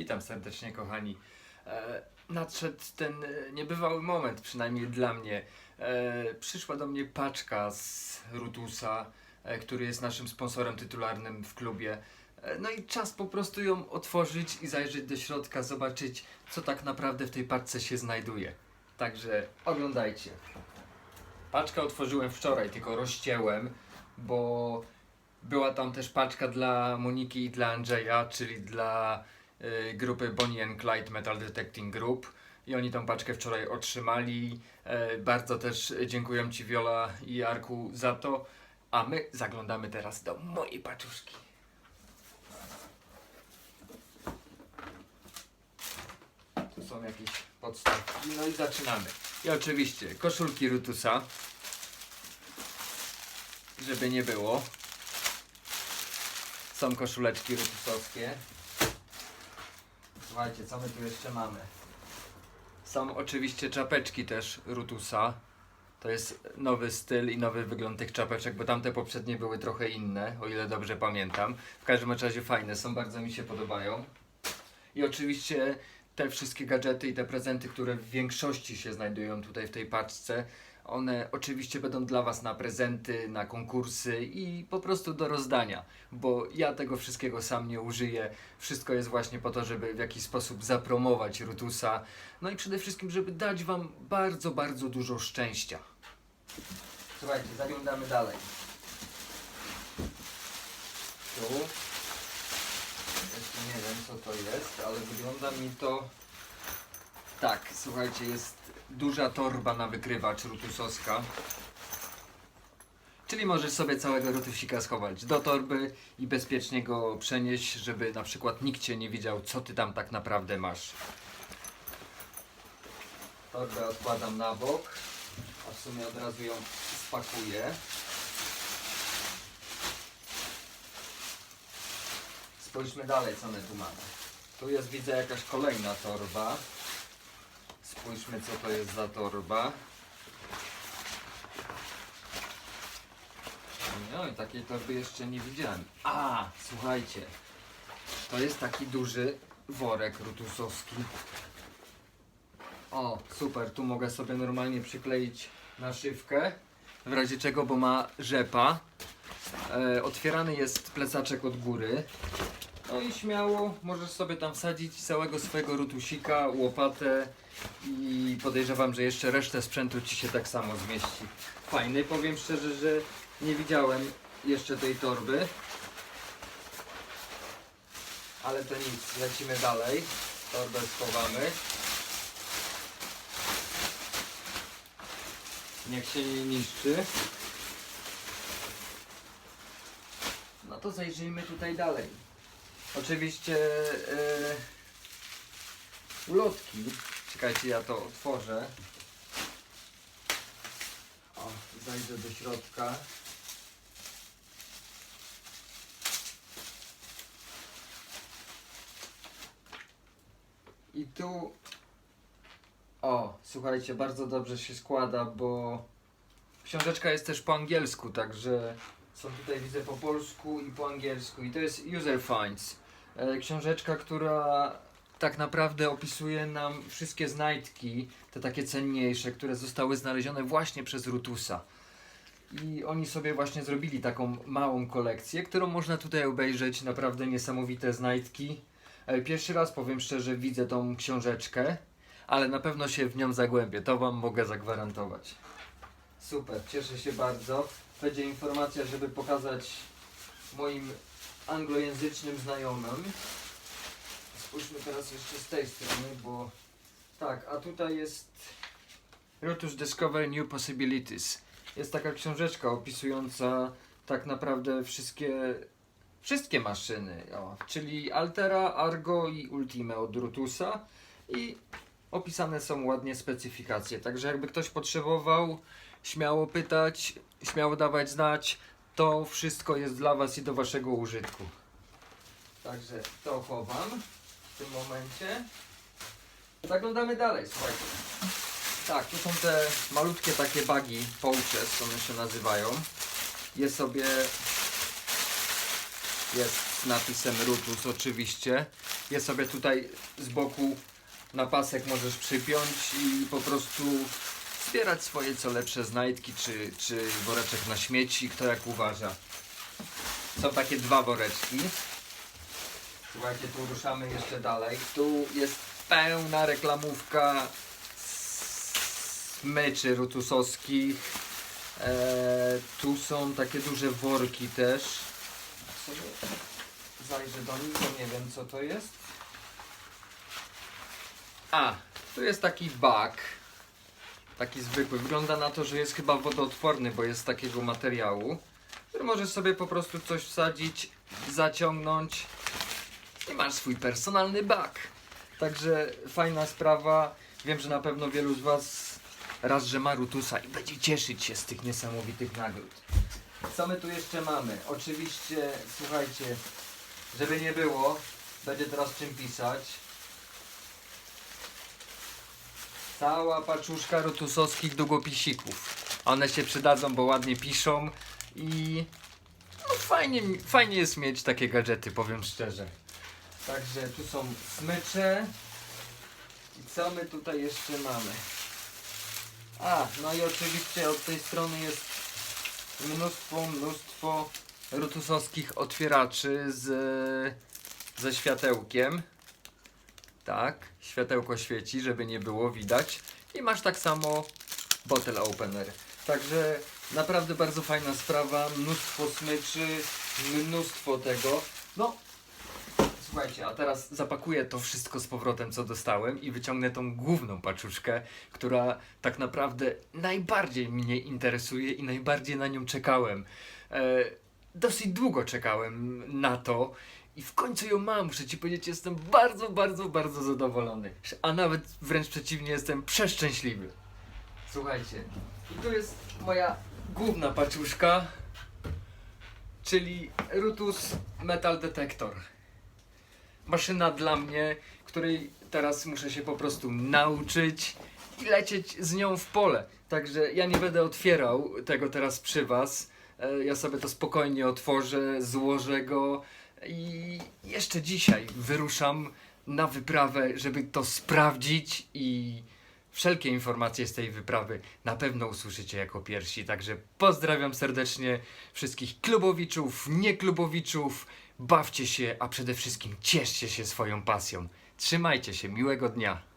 Witam serdecznie, kochani. E, nadszedł ten e, niebywały moment, przynajmniej dla mnie. E, przyszła do mnie paczka z Rutusa, który jest naszym sponsorem tytularnym w klubie. No i czas po prostu ją otworzyć i zajrzeć do środka, zobaczyć, co tak naprawdę w tej paczce się znajduje. Także oglądajcie. Paczkę otworzyłem wczoraj, tylko rozcięłem, bo była tam też paczka dla Moniki i dla Andrzeja, czyli dla grupy Bonnie and Clyde Metal Detecting Group. I oni tą paczkę wczoraj otrzymali. E, bardzo też dziękuję Ci Wiola i Arku za to. A my zaglądamy teraz do mojej paczuszki. Tu są jakieś podstawki. No i zaczynamy. I oczywiście koszulki Rutusa. Żeby nie było. Są koszuleczki rutusowskie. Słuchajcie, co my tu jeszcze mamy? Są oczywiście czapeczki też Rutusa. To jest nowy styl i nowy wygląd tych czapeczek, bo tamte poprzednie były trochę inne, o ile dobrze pamiętam. W każdym razie fajne, są, bardzo mi się podobają. I oczywiście te wszystkie gadżety i te prezenty, które w większości się znajdują tutaj w tej paczce, one oczywiście będą dla Was na prezenty, na konkursy i po prostu do rozdania, bo ja tego wszystkiego sam nie użyję. Wszystko jest właśnie po to, żeby w jakiś sposób zapromować Rutusa, no i przede wszystkim, żeby dać Wam bardzo, bardzo dużo szczęścia. Słuchajcie, zaglądamy dalej. Tu. Jeszcze nie wiem co to jest, ale wygląda mi to tak, słuchajcie, jest duża torba na wykrywacz rutusowska. Czyli możesz sobie całego rutusika schować do torby i bezpiecznie go przenieść, żeby na przykład nikt cię nie widział, co ty tam tak naprawdę masz. Torbę odkładam na bok, a w sumie od razu ją spakuję. Spójrzmy dalej, co my tu mamy. Tu jest, widzę, jakaś kolejna torba. Spójrzmy, co to jest za torba. No i takiej torby jeszcze nie widziałem. A, słuchajcie. To jest taki duży worek rutusowski. O, super, tu mogę sobie normalnie przykleić naszywkę. W razie czego, bo ma rzepa. E, otwierany jest plecaczek od góry. No i śmiało możesz sobie tam wsadzić całego swojego rutusika, łopatę i podejrzewam, że jeszcze resztę sprzętu ci się tak samo zmieści. Fajny, powiem szczerze, że nie widziałem jeszcze tej torby. Ale to nic, lecimy dalej. Torbę schowamy. Niech się nie niszczy. No to zajrzyjmy tutaj dalej. Oczywiście e, ulotki. Czekajcie, ja to otworzę. O, zajdę do środka. I tu. O, słuchajcie, bardzo dobrze się składa, bo książeczka jest też po angielsku, także są tutaj widzę po polsku i po angielsku. I to jest User Finds. E, Książeczka, która tak naprawdę opisuje nam wszystkie znajdki, te takie cenniejsze, które zostały znalezione właśnie przez Rutusa. I oni sobie właśnie zrobili taką małą kolekcję, którą można tutaj obejrzeć. Naprawdę niesamowite znajdki. E, Pierwszy raz powiem szczerze, widzę tą książeczkę, ale na pewno się w nią zagłębię. To Wam mogę zagwarantować. Super, cieszę się bardzo. Będzie informacja, żeby pokazać moim anglojęzycznym znajomym. Spójrzmy teraz jeszcze z tej strony, bo tak, a tutaj jest Lotus Discover New Possibilities. Jest taka książeczka opisująca tak naprawdę wszystkie wszystkie maszyny, o, czyli Altera, Argo i Ultima od Rutusa i opisane są ładnie specyfikacje. Także jakby ktoś potrzebował, śmiało pytać, śmiało dawać znać, to wszystko jest dla Was i do Waszego użytku. Także to chowam w tym momencie. Zaglądamy dalej, słuchajcie. Tak, tu są te malutkie takie bagi, pouches, one się nazywają. Je sobie Jest z napisem Rutus oczywiście. Jest sobie tutaj z boku na pasek możesz przypiąć i po prostu zbierać swoje co lepsze znajdki, czy, czy woreczek na śmieci, kto jak uważa. Są takie dwa woreczki. Słuchajcie, tu ruszamy jeszcze dalej. Tu jest pełna reklamówka smyczy rutusowskich. Eee, tu są takie duże worki też. Sobie zajrzę do nich, bo nie wiem co to jest. A, tu jest taki bak. Taki zwykły. Wygląda na to, że jest chyba wodoodporny, bo jest z takiego materiału. Który możesz sobie po prostu coś wsadzić, zaciągnąć i masz swój personalny bak. Także fajna sprawa. Wiem, że na pewno wielu z Was raz, że ma Rutusa i będzie cieszyć się z tych niesamowitych nagród. Co my tu jeszcze mamy? Oczywiście, słuchajcie, żeby nie było, będzie teraz czym pisać. Cała paczuszka rutusowskich długopisików. One się przydadzą, bo ładnie piszą i no fajnie, fajnie jest mieć takie gadżety, powiem szczerze. Także tu są smycze. I co my tutaj jeszcze mamy? A, no i oczywiście od tej strony jest mnóstwo, mnóstwo rutusowskich otwieraczy z, ze światełkiem. Tak, światełko świeci, żeby nie było widać. I masz tak samo bottle opener. Także naprawdę bardzo fajna sprawa, mnóstwo smyczy, mnóstwo tego. No, słuchajcie, a teraz zapakuję to wszystko z powrotem, co dostałem i wyciągnę tą główną paczuszkę, która tak naprawdę najbardziej mnie interesuje i najbardziej na nią czekałem. E, dosyć długo czekałem na to i w końcu ją mam. Muszę ci powiedzieć, jestem bardzo, bardzo, bardzo zadowolony. A nawet wręcz przeciwnie, jestem przeszczęśliwy. Słuchajcie, i tu jest moja główna paczuszka, czyli Rutus Metal Detector. Maszyna dla mnie, której teraz muszę się po prostu nauczyć i lecieć z nią w pole. Także ja nie będę otwierał tego teraz przy Was. E, Ja sobie to spokojnie otworzę, złożę go i jeszcze dzisiaj wyruszam na wyprawę, żeby to sprawdzić i wszelkie informacje z tej wyprawy na pewno usłyszycie jako pierwsi. Także pozdrawiam serdecznie wszystkich klubowiczów, nieklubowiczów. Bawcie się, a przede wszystkim cieszcie się swoją pasją. Trzymajcie się, miłego dnia.